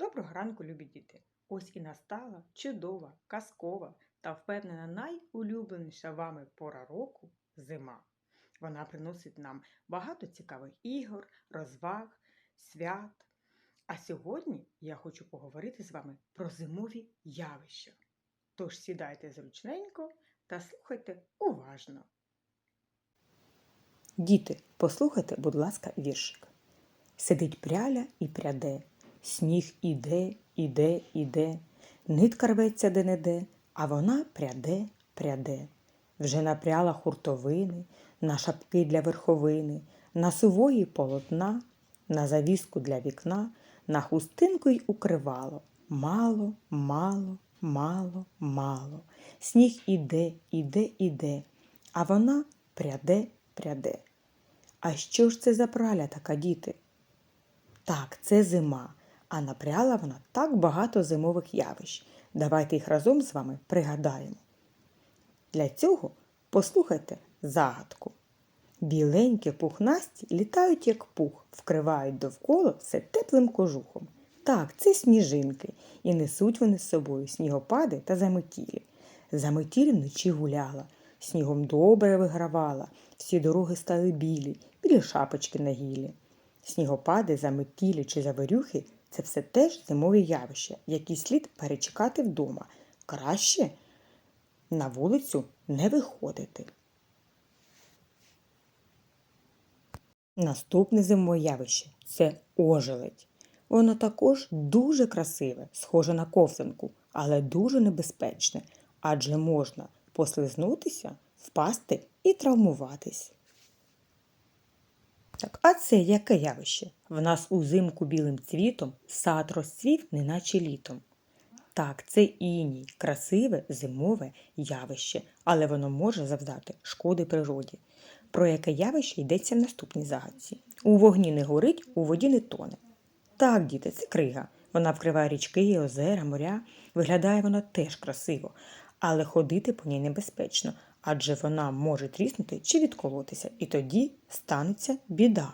Доброго ранку, любі діти! Ось і настала чудова, казкова та впевнена найулюбленіша вами пора року зима. Вона приносить нам багато цікавих ігор, розваг, свят. А сьогодні я хочу поговорити з вами про зимові явища. Тож сідайте зручненько та слухайте уважно. Діти, послухайте, будь ласка, віршик. Сидить пряля і пряде, сніг іде, іде, іде, нитка рветься де-не-де, а вона пряде, пряде. Вже напряла хуртовини, на шапки для верховини, на сувої полотна, на завіску для вікна, на хустинку й укривало. Мало, мало, мало, мало. Сніг іде, іде, іде, а вона пряде, пряде. А що ж це за праля така, діти? Так, це зима, а напряла вона так багато зимових явищ. Давайте їх разом з вами пригадаємо. Для цього послухайте загадку. Біленькі пухнасті літають, як пух, вкривають довкола все теплим кожухом. Так, це сніжинки, і несуть вони з собою снігопади та заметілі. Заметілі вночі гуляла, снігом добре вигравала, всі дороги стали білі, білі шапочки на гілі. Снігопади, заметілі чи заварюхи це все теж зимові явища, які слід перечекати вдома. Краще на вулицю не виходити. Наступне зимове явище це ожеледь. Воно також дуже красиве, схоже на ковзанку, але дуже небезпечне, адже можна послизнутися, впасти і травмуватись. Так, а це яке явище? В нас узимку білим цвітом сад розцвів, неначе літом. Так, це іній, красиве зимове явище, але воно може завдати шкоди природі. Про яке явище йдеться в наступній загадці. У вогні не горить, у воді не тоне. Так, діти, це крига. Вона вкриває річки, озера, моря. Виглядає вона теж красиво, але ходити по ній небезпечно, адже вона може тріснути чи відколотися, і тоді станеться біда.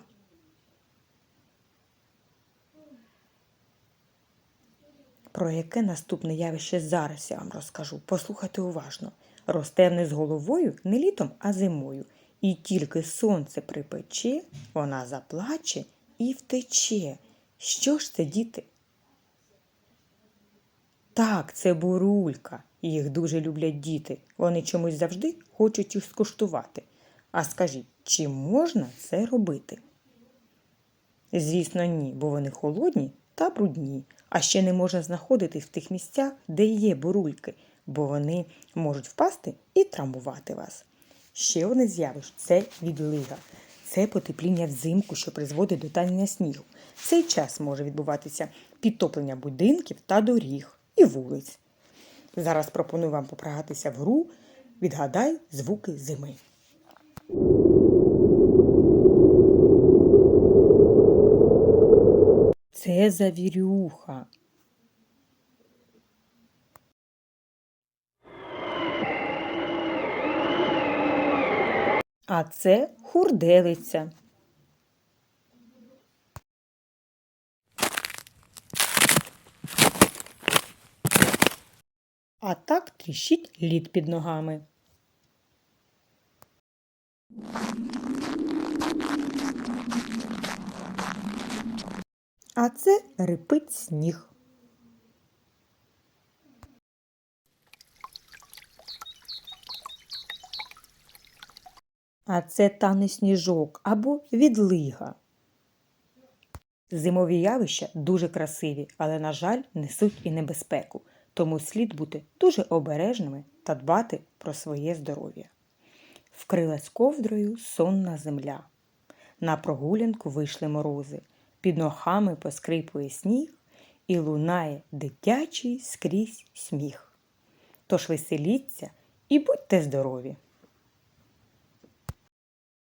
Про яке наступне явище зараз я вам розкажу. Послухайте уважно. Росте вниз головою не літом, а зимою. І тільки сонце припече, вона заплаче і втече. Що ж це, діти? Так, це бурулька. Їх дуже люблять діти. Вони чомусь завжди хочуть їх скуштувати. А скажіть, чи можна це робити? Звісно, ні, бо вони холодні та брудні, а ще не можна знаходити в тих місцях, де є бурульки, бо вони можуть впасти і травмувати вас. Ще одне з'явище це відлига. Це потепління взимку, що призводить до танення снігу. В цей час може відбуватися підтоплення будинків та доріг і вулиць. Зараз пропоную вам попрагатися в гру Відгадай звуки зими. Це завірюха. А це хурделиця. А так тріщить лід під ногами. А це рипить сніг. А це тане сніжок або відлига. Зимові явища дуже красиві, але, на жаль, несуть і небезпеку, тому слід бути дуже обережними та дбати про своє здоров'я. Вкрилась ковдрою сонна земля. На прогулянку вийшли морози, під ногами поскрипує сніг і лунає дитячий скрізь сміх. Тож веселіться і будьте здорові!